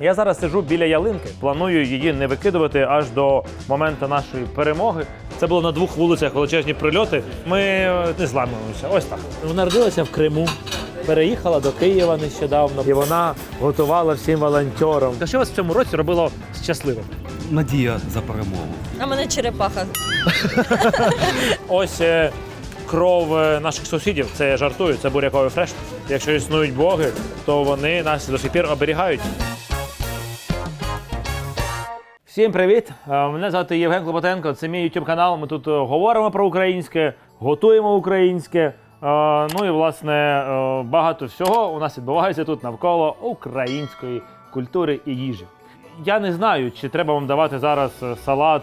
Я зараз сиджу біля ялинки. Планую її не викидувати аж до моменту нашої перемоги. Це було на двох вулицях величезні прильоти. Ми е, не зламуємося. Ось так. Вона родилася в Криму, переїхала до Києва нещодавно, і вона готувала всім волонтерам. Та що вас в цьому році робило щасливим? Надія за перемогу. А мене черепаха. Ось е, кров е, наших сусідів. Це я жартую, це буряковий фреш. Якщо існують боги, то вони нас до сих пір оберігають. Всім привіт! Е, Мене звати Євген Клопотенко. Це мій YouTube канал. Ми тут е, говоримо про українське, готуємо українське. Е, Ну і власне багато всього у нас відбувається тут навколо української культури і їжі. Я не знаю, чи треба вам давати зараз салат,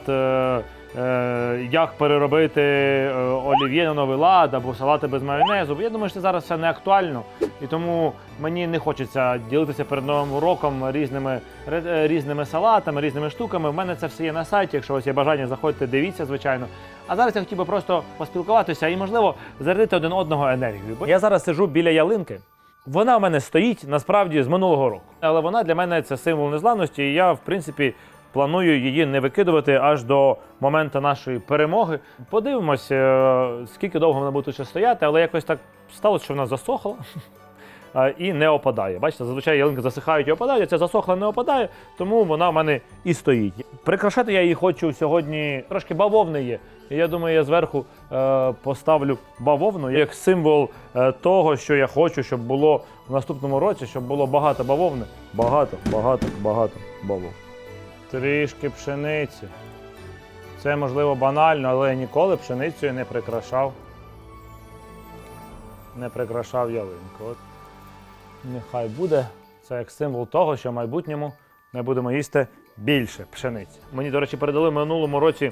як переробити е, олів'є на новий лад або салати без майонезу. Я думаю, що це зараз все не актуально. І тому мені не хочеться ділитися перед новим роком різними, е, різними салатами, різними штуками. У мене це все є на сайті. Якщо у вас є бажання, заходьте, дивіться, звичайно. А зараз я хотів би просто поспілкуватися і, можливо, зарядити один одного енергію. Бо я зараз сиджу біля ялинки. Вона у мене стоїть насправді з минулого року, але вона для мене це символ незламності. І я, в принципі, планую її не викидувати аж до моменту нашої перемоги. Подивимось, е, скільки довго вона буде ще стояти, але якось так сталося, що вона засохла. е, І не опадає. Бачите, зазвичай ялинки засихають і опадають, а ця засохла не опадає, тому вона в мене і стоїть. Прикрашати я її хочу сьогодні. Трошки бавовни є. Я думаю, я зверху е, поставлю бавовну як символ того, що я хочу, щоб було в наступному році, щоб було багато бавовни. Багато, багато, багато бавовни. Трішки пшениці. Це можливо банально, але я ніколи пшеницею не прикрашав. Не прикрашав ялинку. От. Нехай буде це як символ того, що в майбутньому ми будемо їсти більше пшениці. Мені, до речі, передали в минулому році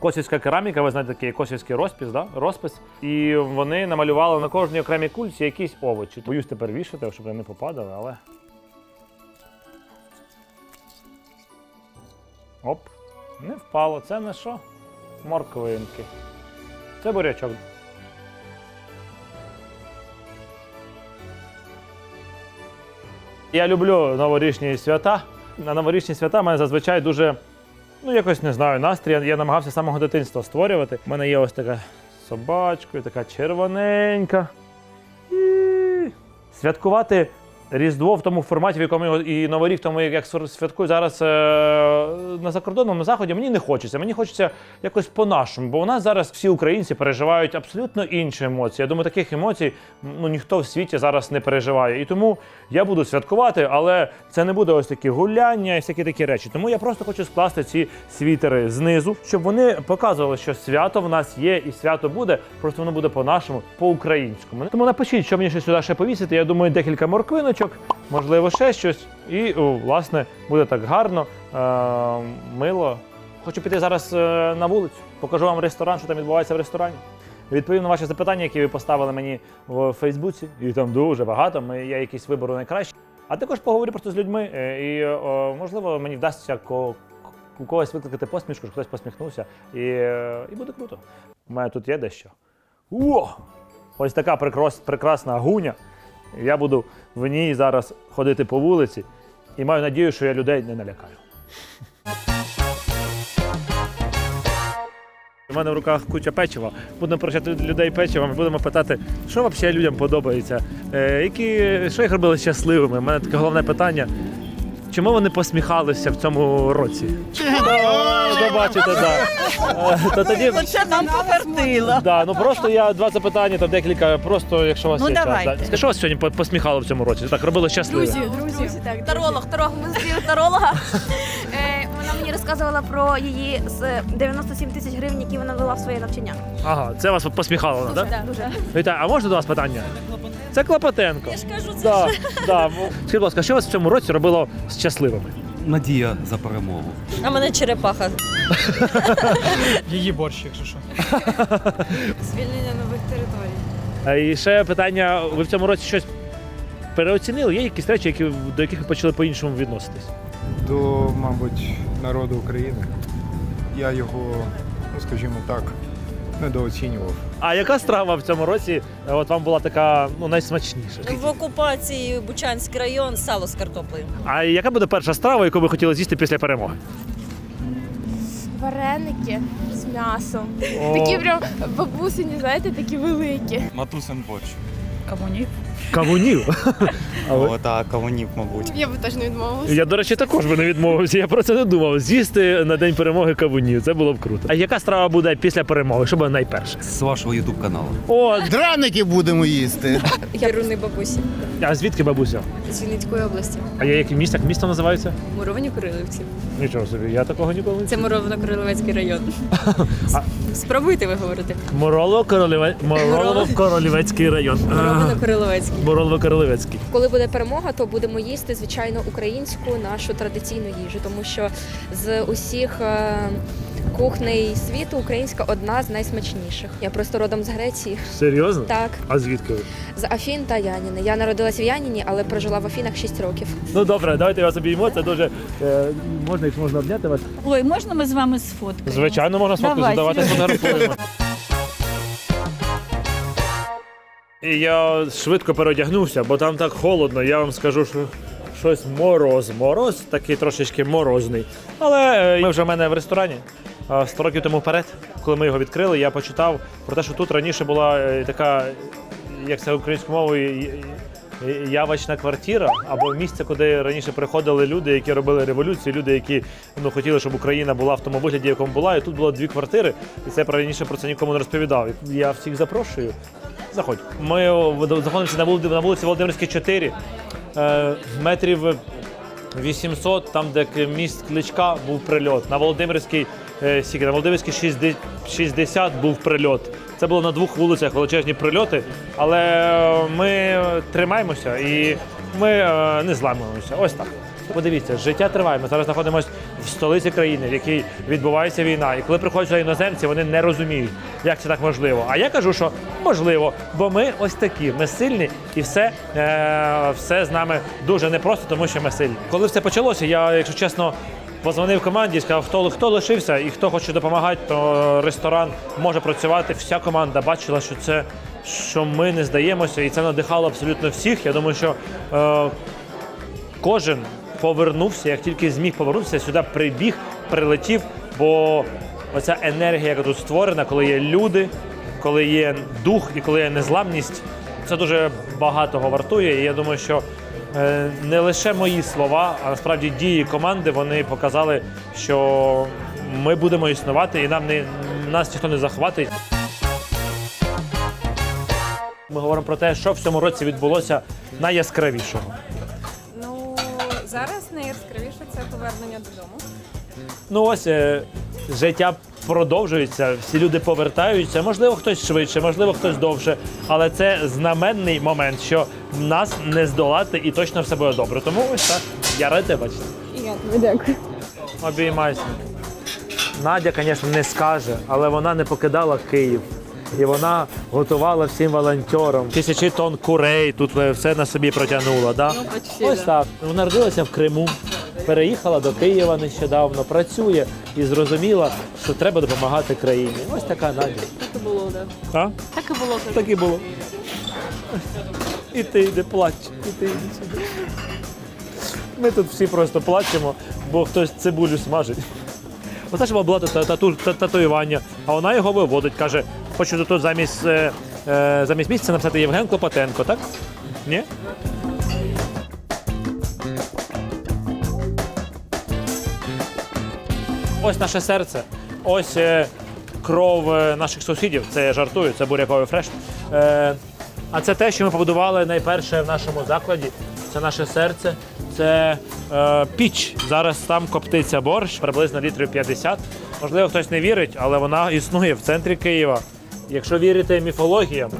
косівська кераміка, ви знаєте, такий косівський розпис, да? розпис. І вони намалювали на кожній окремій кульці якісь овочі. Боюсь тепер вішати, щоб вони не попадали, але. Оп, не впало. Це не що? Морквинки. Це бурячок. Я люблю новорічні свята. На новорічні свята в мене зазвичай дуже, ну якось не знаю, настрій. Я, намагався з самого дитинства створювати. У мене є ось така собачка, така червоненька. І святкувати Різдво в тому форматі, в якому і Новий рік, тому як святкую зараз е, на закордонному заході, мені не хочеться. Мені хочеться якось по-нашому, бо у нас зараз всі українці переживають абсолютно інші емоції. Я думаю, таких емоцій ну, ніхто в світі зараз не переживає. І тому я буду святкувати, але це не буде ось такі гуляння і всякі такі речі. Тому я просто хочу скласти ці світери знизу, щоб вони показували, що свято в нас є і свято буде, просто воно буде по-нашому, по-українському. Тому напишіть, що мені ще сюди ще повісити. Я думаю, декілька морквиночок, можливо, ще щось. І, власне, буде так гарно, е- мило. Хочу піти зараз е, на вулицю, покажу вам ресторан, що там відбувається в ресторані. Відповім на ваші запитання, які ви поставили мені в Фейсбуці, і там дуже багато. Я якийсь вибору найкраще. А також поговорю просто з людьми, е, і можливо мені вдасться у когось викликати посмішку, щоб хтось посміхнувся, і, і буде круто. У мене тут є дещо. О! Ось така прекрас, прекрасна гуня. Я буду в ній зараз ходити по вулиці і маю надію, що я людей не налякаю. У мене в руках куча печива. Будемо прощати людей печивом, будемо питати, що взагалі людям подобається, е, які, що їх робили щасливими. У мене таке головне питання. Чому вони посміхалися в цьому році? О, Бачите, так. Та тоді Оце нам повертило. да, ну просто я два запитання, там декілька, просто якщо у вас Ну, є давайте. час. Да. Що вас сьогодні по- посміхало в цьому році? Так, робили щасливо. Друзі, друзі, так. Таролог, таролог, ми зустріли таролога. Е, розказувала про її з 97 тисяч гривень, які вона вела в своє навчання. Ага, це вас посміхало, так? Да? Дуже. Вітаю, а можна до вас питання? Це Клопотенко. Я ж кажу, це Да, да. ну, Скажіть, будь ласка, що вас в цьому році робило щасливими? Надія за перемогу. а мене черепаха. Її борщ, якщо що. Звільнення нових територій. І ще питання: ви в цьому році щось переоцінили? Є якісь речі, які, до яких ви почали по-іншому відноситись? До, мабуть, народу України. Я його, ну скажімо так, недооцінював. А яка страва в цьому році е, от вам була така ну, найсмачніша? В окупації Бучанський район сало з картоплею. А яка буде перша страва, яку ви хотіли з'їсти після перемоги? Вареники з м'ясом. О, Такі прям бабусині, знаєте, такі великі. Матусин борщ. Кавунів. Кавунів. А ви? О, так, кавунів, мабуть. Я б теж не відмовилася. Я, до речі, також би не відмовився. Я про це не думав. З'їсти на день перемоги кавунів. Це було б круто. А яка страва буде після перемоги? Що буде найперше? З вашого ютуб каналу. О, Драники будемо їсти. Яруни бабусі а звідки бабуся? з Вінницької області. А я яке місто? Як місто називається? Муровані Курилівці. Нічого собі, я такого ніколи не Це Муровно-Королевецький район. А- Спробуйте ви говорити. Моролово королеве Моролово королівецький район. Муровно-Королевецький. Моролово королевецький. Коли буде перемога, то будемо їсти звичайно українську нашу традиційну їжу, тому що з усіх е, кухней світу українська одна з найсмачніших. Я просто родом з Греції. Серйозно? Так, А звідки ви? з Афін та Яніни. Я народилась в Яніні, але прожила в Афінах 6 років. Ну добре, давайте я вас обіймо. Це дуже е, можна, якщо можна обняти вас. Ой, можна ми з вами сфоткаємо? Звичайно, можна фотку Давай, задавати, фотографуємо. І я швидко переодягнувся, бо там так холодно. Я вам скажу, що щось мороз. Мороз такий трошечки морозний. Але е, ми вже в мене в ресторані. А 100 років тому вперед, коли ми його відкрили, я почитав про те, що тут раніше була е, така, як це українською мовою, явочна квартира, або місце, куди раніше приходили люди, які робили революцію, люди, які ну, хотіли, щоб Україна була в тому вигляді, якому була. І тут було дві квартири, і це раніше про це нікому не розповідав. Я всіх запрошую. Заходь. Ми знаходимося на вулиці, на вулиці Володимирській 4, е, метрів 800, там, де міст Кличка був прильот. На Володимирській, е, скільки, на Володимирській 60 60 був прильот. Це було на двох вулицях величезні прильоти, але е, ми тримаємося і ми не зламуємося. Ось так. Подивіться, життя триває. Ми зараз знаходимося в столиці країни, в якій відбувається війна. І коли приходять іноземці, вони не розуміють, як це так можливо. А я кажу, що можливо, бо ми ось такі, ми сильні, і все, е, все з нами дуже непросто, тому що ми сильні. Коли все почалося, я, якщо чесно. Позвонив команді, сказав, хто, хто лишився і хто хоче допомагати, то ресторан може працювати. Вся команда бачила, що це що ми не здаємося, і це надихало абсолютно всіх. Я думаю, що е, кожен повернувся, як тільки зміг повернутися, сюди прибіг, прилетів, бо оця енергія, яка тут створена, коли є люди, коли є дух і коли є незламність, це дуже багатого вартує. І я думаю, що е, не лише мої слова, а насправді дії команди вони показали, що ми будемо існувати і нам не нас ніхто не захватить. Ми говоримо про те, що в цьому році відбулося найяскравішого. Зараз найяскравіше це повернення додому. Ну ось е, життя продовжується, всі люди повертаються. Можливо, хтось швидше, можливо, хтось довше. Але це знаменний момент, що нас не здолати і точно все буде добре. Тому ось так. Я радий тебе бачити. І я тобі дякую. Обіймайся. Надя, звісно, не скаже, але вона не покидала Київ. І вона готувала всім волонтерам. Тисячі тонн курей тут все на собі протягнула. Да? Ну, почти, Ось да. так. Вона народилася в Криму, переїхала до Києва нещодавно, працює і зрозуміла, що треба допомагати країні. Ось така Надя. Так і було, да. А? Так і було. Так і було. І ти йди плач, і ти йди сюди. Ми тут всі просто плачемо, бо хтось цибулю смажить. Оце ж була та- татуювання, а вона його виводить, каже, хочу тут замість, е, е, замість місця написати Євген Клопотенко, так? Ні? Ось наше серце, ось е, кров е, наших сусідів. Це я жартую, це буряковий фреш. Е, а це те, що ми побудували найперше в нашому закладі. Це наше серце, це е, піч. Зараз там коптиться борщ, приблизно літрів 50. Можливо, хтось не вірить, але вона існує в центрі Києва. Якщо вірити міфологіям,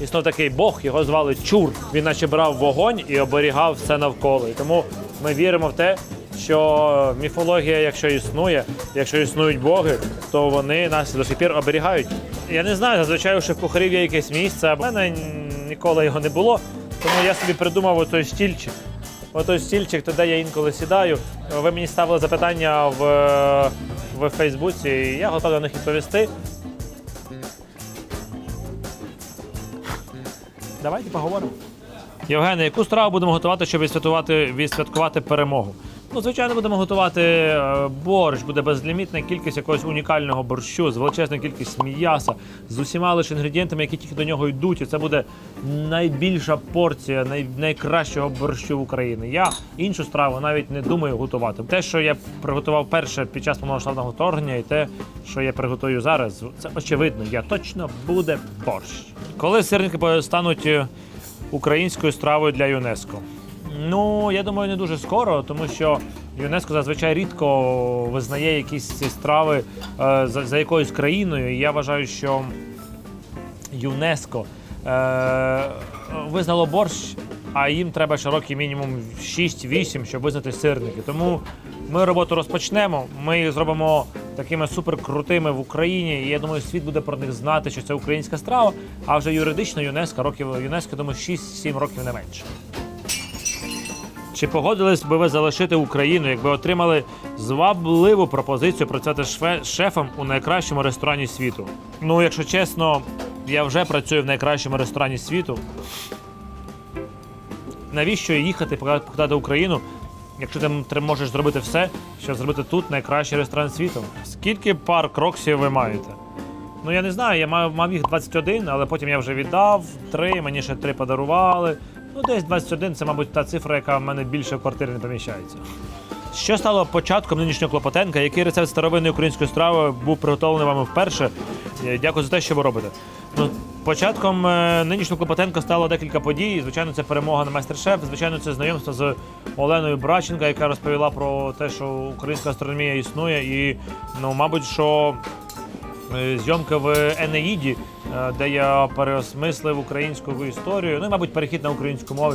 існув такий Бог, його звали Чур. Він наче брав вогонь і оберігав все навколо. І тому ми віримо в те, що міфологія, якщо існує, якщо існують боги, то вони нас до сих пір оберігають. Я не знаю, зазвичай у шеф-кухарів є якесь місце, а в мене ніколи його не було. Тому я собі придумав отой стільчик. Отой стільчик, туди я інколи сідаю. Ви мені ставили запитання в, в Фейсбуці, і я готовий на них відповісти. Давайте поговоримо. Євгене, яку страву будемо готувати, щоб відсвяткувати, відсвяткувати перемогу? Ну, звичайно, будемо готувати е, борщ, буде безлімітна кількість якогось унікального борщу, з величезною кількістю м'яса, з усіма лише інгредієнтами, які тільки до нього йдуть. І це буде найбільша порція най, найкращого борщу в Україні. Я іншу страву навіть не думаю готувати. Те, що я приготував перше під час повномасштабного вторгнення, і те, що я приготую зараз, це очевидно. Я точно буде борщ. Коли сирники стануть е, українською стравою для ЮНЕСКО? Ну, я думаю, не дуже скоро, тому що ЮНЕСКО зазвичай рідко визнає якісь ці страви е, за, за якоюсь країною. І я вважаю, що ЮНЕСКО е, визнало борщ, а їм треба років мінімум 6-8, щоб визнати сирники. Тому ми роботу розпочнемо. Ми їх зробимо такими суперкрутими в Україні. І я думаю, світ буде про них знати, що це українська страва. А вже юридично ЮНЕСКО років ЮНЕСКО, думаю, 6-7 років не менше. Чи погодились би ви залишити Україну, якби отримали звабливу пропозицію працювати шефом у найкращому ресторані світу? Ну, якщо чесно, я вже працюю в найкращому ресторані світу. Навіщо їхати покидати Україну, якщо ти можеш зробити все, щоб зробити тут найкращий ресторан світу? Скільки пар кроксів ви маєте? Ну я не знаю, я мав, мав їх 21, але потім я вже віддав три, мені ще три подарували. Ну, десь 21 це, мабуть, та цифра, яка в мене більше в квартирі не поміщається. Що стало початком нинішнього Клопотенка? Який рецепт старовинної української страви був приготовлений вами вперше? Е, Дякую за те, що ви робите. Ну, початком е, нинішнього Клопотенка стало декілька подій. Звичайно, це перемога на майстер-шеф. Звичайно, це знайомство з Оленою Браченко, яка розповіла про те, що українська астрономія існує, і ну, мабуть, що зйомки в Енеїді, е, де я переосмислив українську історію. Ну і, мабуть, перехід на українську мову.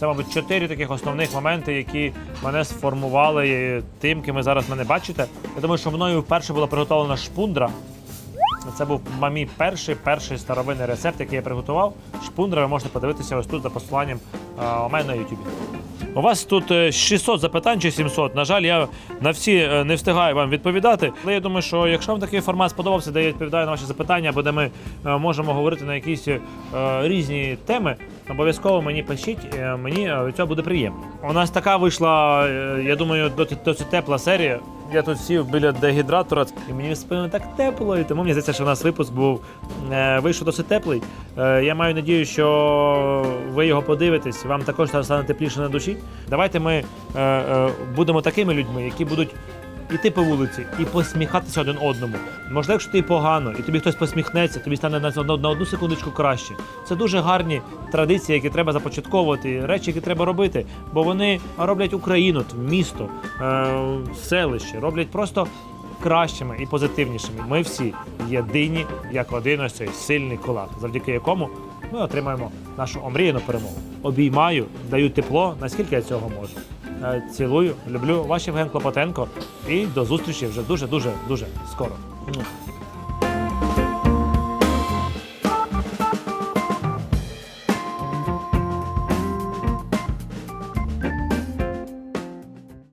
Це, мабуть, чотири таких основних моменти, які мене сформували е, тим, ким ви зараз мене бачите. Я думаю, що мною вперше була приготовлена шпундра. Це був мій перший перший старовинний рецепт, який я приготував. Шпундра ви можете подивитися ось тут за посиланням е, у мене на YouTube. У вас тут е, 600 запитань чи 700. На жаль, я на всі е, не встигаю вам відповідати. Але я думаю, що якщо вам такий формат сподобався, де я відповідаю на ваші запитання, або де ми е, можемо говорити на якісь е, різні теми, обов'язково мені пишіть, е, мені е, цього буде приємно. У нас така вийшла, е, я думаю, досить, тепла серія. Я тут сів біля дегідратора, і мені спину так тепло, і тому мені здається, що у нас випуск був е, вийшов досить теплий. Я маю надію, що ви його подивитесь, вам також стане тепліше на душі. Давайте ми будемо такими людьми, які будуть іти по вулиці і посміхатися один одному. Можливо, якщо ти погано, і тобі хтось посміхнеться, тобі стане на, на, на одну секундочку краще. Це дуже гарні традиції, які треба започатковувати, речі, які треба робити, бо вони роблять Україну, місто, е, селище, роблять просто кращими і позитивнішими. Ми всі єдині, як один ось цей сильний кулак, завдяки якому ми отримаємо нашу омріяну перемогу. Обіймаю, даю тепло, наскільки я цього можу. Е, Цілую, люблю ваш Євген Клопотенко. І до зустрічі вже дуже дуже дуже скоро.